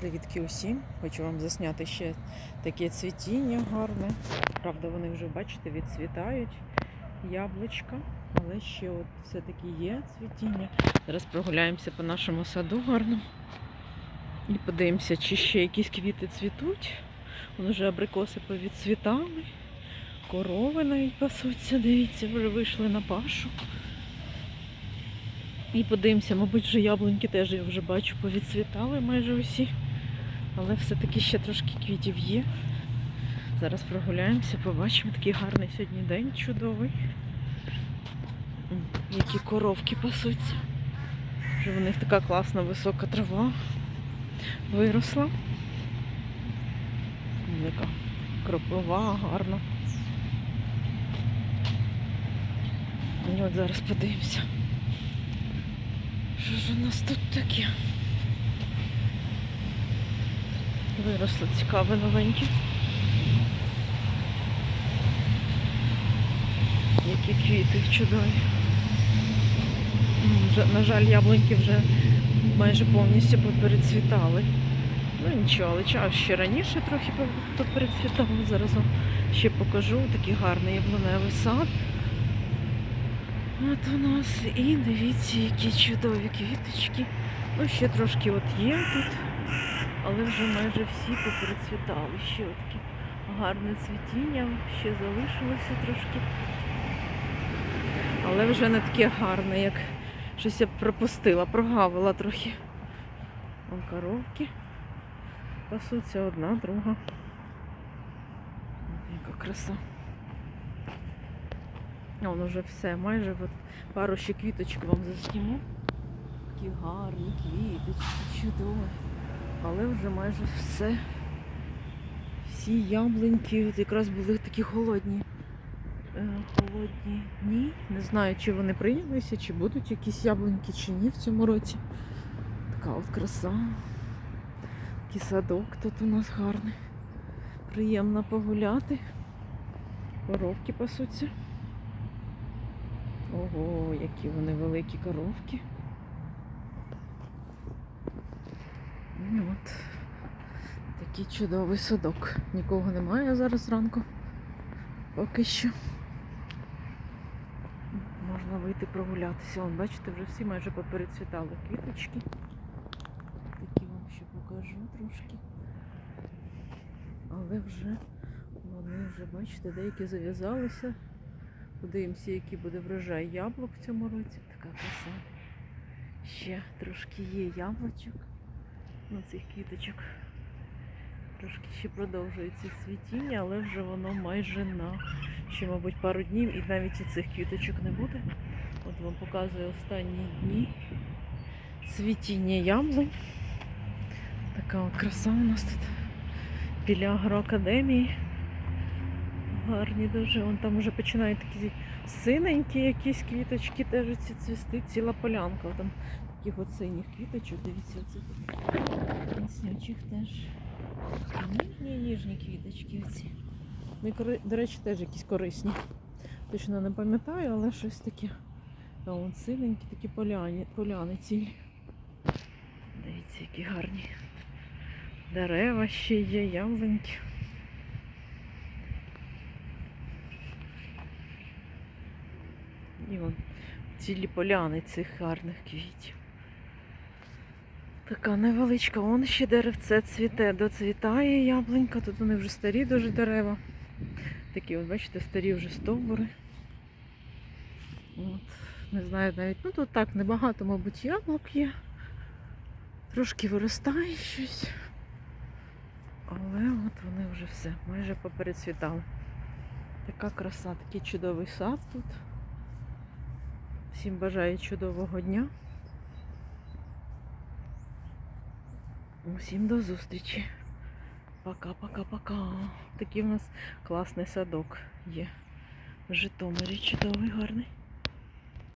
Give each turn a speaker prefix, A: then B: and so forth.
A: Привітки усім! Хочу вам засняти ще таке цвітіння гарне. Правда, вони вже, бачите, відцвітають яблучка, але ще от все-таки є цвітіння. Зараз прогуляємося по нашому саду гарно. І подивимося, чи ще якісь квіти цвітуть. Вон вже абрикоси повідцвітали, корови навіть пасуться, дивіться, вже вийшли на пашу. І подивимося, мабуть, вже яблуньки теж я вже бачу, повідцвітали майже усі. Але все-таки ще трошки квітів є. Зараз прогуляємося, побачимо. Такий гарний сьогодні день чудовий. Які коровки пасуться. Вже в них така класна висока трава виросла. Така кропова, гарна. І от зараз подивимося. Що ж у нас тут таке? Виросло цікаве новеньке. Які квіти чудові. На жаль, яблуньки вже майже повністю поперецвітали. Ну нічого, але час ще раніше трохи поперецвітали. Зараз вам ще покажу такий гарний яблуневий сад. От у нас і дивіться, які чудові квіточки. Ну, ще трошки от є тут, але вже майже всі поперецвітали. Ще таке гарне цвітіння, ще залишилося трошки. Але вже не таке гарне, як щось я пропустила, прогавила трохи. Вон коровки. Пасуться одна, друга. Яка краса. А Вон уже все, майже от пару ще квіточок вам засніму. Такі гарні квіточки, чудові. Але вже майже все. Всі яблуньки от якраз були такі холодні. Е, холодні дні. Не знаю, чи вони прийнялися, чи будуть якісь яблуньки, чи ні в цьому році. Така от краса. Такий садок тут у нас гарний. Приємно погуляти. Коровки пасуться. Ого, які вони великі коровки. І от такий чудовий садок. Нікого немає зараз зранку. Поки що. Можна вийти прогулятися. Вон, бачите, вже всі майже поперецвітали квіточки. Такі вам ще покажу трошки. Але вже вони вже, бачите, деякі зав'язалися. Подивимося, який буде врожай яблук в цьому році. Така краса. Ще трошки є яблучок на цих квіточок. Трошки ще продовжується цвітіння, але вже воно майже на ще, мабуть, пару днів і навіть і цих квіточок не буде. От вам показую останні дні цвітіння яблунь. Така от краса у нас тут біля агроакадемії. Гарні дуже. Вон там вже починають такі синенькі якісь квіточки теж ці цвісти, ціла полянка. Там таких от синіх квіточок, дивіться, оце міснячих теж. Ніжні, ніжні квіточки оці. Кори- до речі, теж якісь корисні. Точно не пам'ятаю, але щось таке. А вон синенькі такі поляні, поляни цілі. Дивіться, які гарні. Дерева ще є, яблуньки. І вон цілі поляни цих гарних квітів. Така невеличка, вон ще деревце цвіте, доцвітає яблунька. Тут вони вже старі дуже дерева. Такі, от, бачите, старі вже стовбури. От, не знаю навіть, ну тут так небагато, мабуть, яблук є. Трошки виростає щось. Але от вони вже все, майже поперецвітали. Така краса, такий чудовий сад тут. Всім бажаю чудового дня. Усім до зустрічі. Пока-пока-пока. Такий у нас класний садок є. В Житомирі чудовий, гарний.